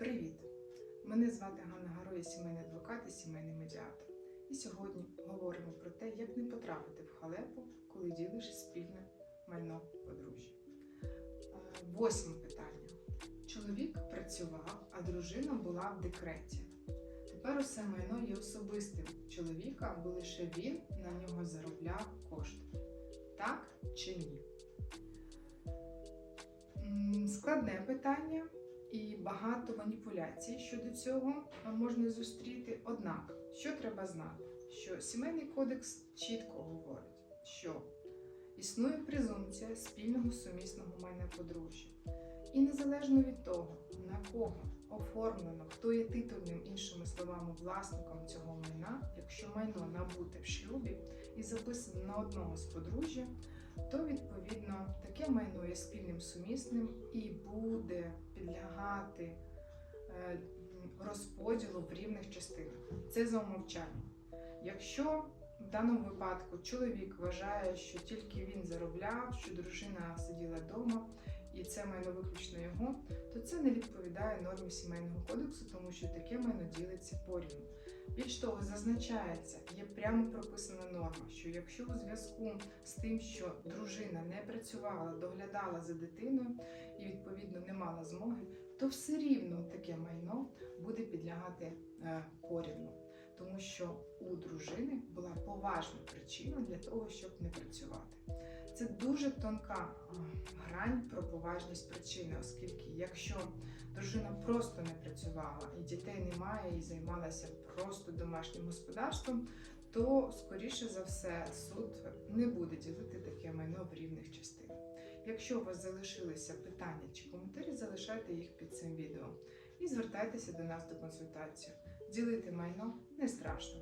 Привіт! Мене звати Ганна Гаро, я сімейний адвокат і сімейний медіатор. І сьогодні говоримо про те, як не потрапити в халепу, коли ділиш спільне майно подружжя. Е, Восьме питання. Чоловік працював, а дружина була в декреті. Тепер усе майно є особистим чоловіка, бо лише він на нього заробляв кошти. Так чи ні? Складне питання і багато маніпуляцій щодо цього можна зустріти. Однак, що треба знати? Що сімейний кодекс чітко говорить, що існує презумпція спільного сумісного майна подружжя. І незалежно від того, на кого оформлено, хто є титульним, іншими словами, власником цього майна, якщо майно набуте в шлюбі і записано на одного з подружжя, сумісним і буде підлягати е, розподілу в рівних частинах. Це за умовчання. Якщо в даному випадку чоловік вважає, що тільки він заробляв, що дружина сиділа вдома і це майно виключно його, то це не відповідає нормі сімейного кодексу, тому що таке майно ділиться порівну. Більш того, зазначається, є прямо прописана норма, що якщо у зв'язку з тим, що дружина не працювала, доглядала за дитиною і відповідно не мала змоги, то все рівно таке майно буде підлягати е, порівну, що у дружини була поважна причина для того, щоб не працювати. Це дуже тонка грань про поважність причини, оскільки якщо дружина просто не працювала і дітей немає, і займалася просто домашнім господарством, то скоріше за все суд не буде ділити таке майно в рівних частинах. Якщо у вас залишилися питання чи коментарі, залишайте їх під цим відео і звертайтеся до нас до консультації. Ділити майно не страшно.